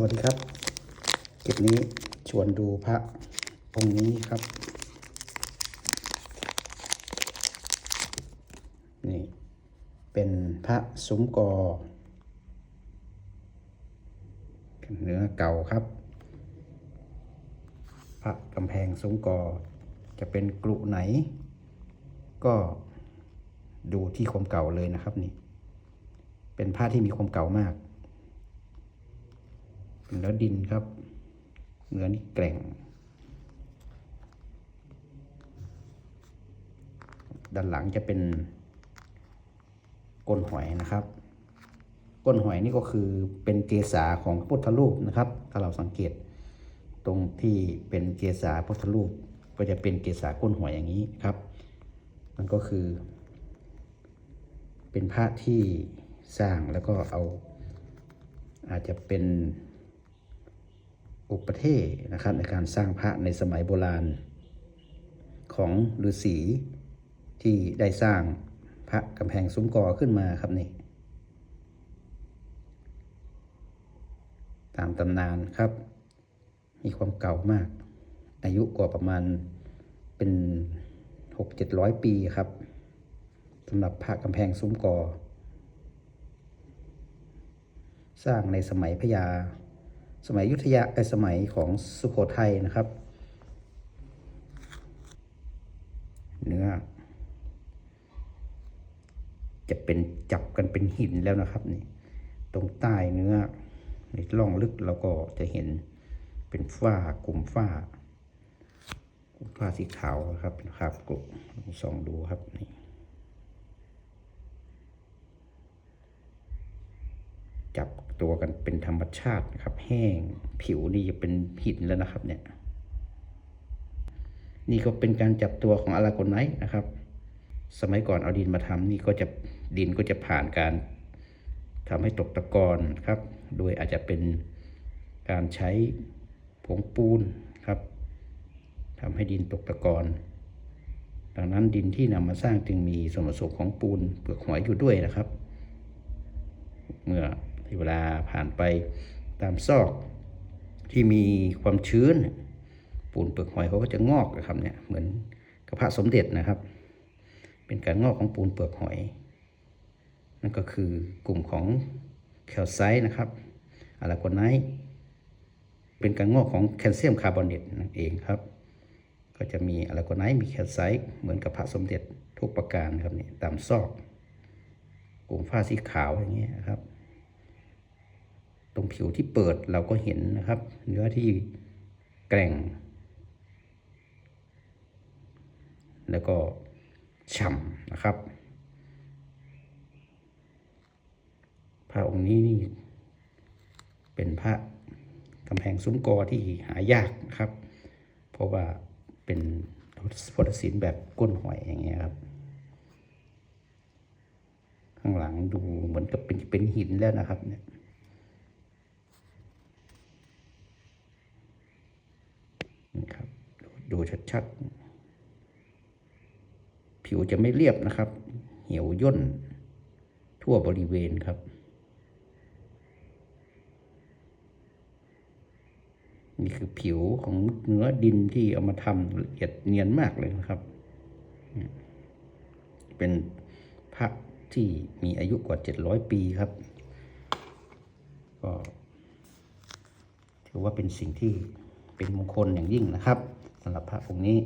สวัสดีครับคลิปนี้ชวนดูพระองค์นี้ครับ นี่ เป็นพระซุ้มกอเนื้อเก่าครับ พระกำแพงซุ้มกอจะเป็นกรุไหน ก็ดูที่ความเก่าเลยนะครับนี่ เป็นผ้าที่มีความเก่ามาก เป็นเนื้อดินครับ เนื้อนี่แกร่ง ด้านหลังจะเป็นก้นหอยนะครับ ก้นหอยนี่ก็คือเป็นเกษาของพุทธรูปนะครับ ถ้าเราสังเกตตรงที่เป็นเกษาพุทธรูป ก็จะเป็นเกษาก้นหอยอย่างนี้ครับ มันก็คือ เป็นพระที่สร้างแล้วก็เอาอาจจะเป็น อุปเทศนะครับในการสร้างพระในสมัยโบราณ ของฤาษีที่ได้สร้างพระกำแพงซุ้มกอขึ้นมาครับนี่ตามตำนานครับ มีความเก่ามาก อายุกว่าประมาณเป็นหกเจ็ดร้อยปีครับสำหรับพระกำแพงซุ้มกอ สร้างในสมัยพญา สมัยยุทธยาไอสมัยของสุโขทัยนะครับ เนื้อ จะเป็นจับกันเป็นหินแล้วนะครับนี่ตรงใต้เนื้อในร่องลึกเราก็จะเห็นเป็นฝ้ากลุ่มฝ้ากลุ่มฝ้าสีขาวนะครับเป็นคราบกลุ่มส่องดูครับนี่ จับตัวกันเป็นธรรมชาตินะครับ แห้งผิวนี่จะเป็นหินแล้วนะครับ เนี่ย นี่ก็เป็นการจับตัวของอาราโกไนท์นะครับ สมัยก่อนเอาดินมาทำนี่ก็จะดินก็จะผ่านการทำให้ตกตะกอนครับ โดยอาจจะเป็นการใช้ผงปูนครับทำให้ดินตกตะกอนดังนั้นดินที่นำมาสร้างจึงมีส่วนผสมของปูนเปลือกหอยอยู่ด้วยนะครับ เมื่อ เวลาผ่านไปตามซอกที่มีความชื้น ปูนเปลือกหอยเขาก็จะงอกนะครับเนี่ยเหมือนกระพะสมเด็จนะครับ เป็นการงอกของปูนเปลือกหอย นั่นก็คือกลุ่มของแคลไซต์นะครับอะลาโกไนท์เป็นการงอกของแคลเซียมคาร์บอเนตนั่นเองครับ ก็จะมีอะลาโกไนท์มีแคลไซต์เหมือนกับพระสมเด็จทุกประการครับนี่ตามซอก กลุ่มฝ้าสีขาวอย่างเงี้ยครับ รงผิวที่เปิดเราก็เห็นนะครับ เนื้อที่แกร่ง แล้วก็ฉ่ำนะครับพระองค์นี้นี่เป็นพระกำแพงซุ้มกอที่หายากนะครับ เพราะว่าเป็นพุทธศิลป์แบบก้นหอยอย่างเงี้ยครับ ข้างหลังดูเหมือนกับเป็นเป็นหินแล้วนะครับเนี่ย นี่ครับ ดูชัดๆ ผิวจะไม่เรียบนะครับ เหี่ยวย่น ทั่วบริเวณครับ นี่คือผิวของเนื้อดินที่เอามาทำละเอียดเนียนมากเลยนะครับ เป็นพระที่มีอายุกว่า 700 ปีครับ ก็ถือว่าเป็นสิ่งที่เป็นมงคลอย่างยิ่งนะครับำหรับพระองค์นี้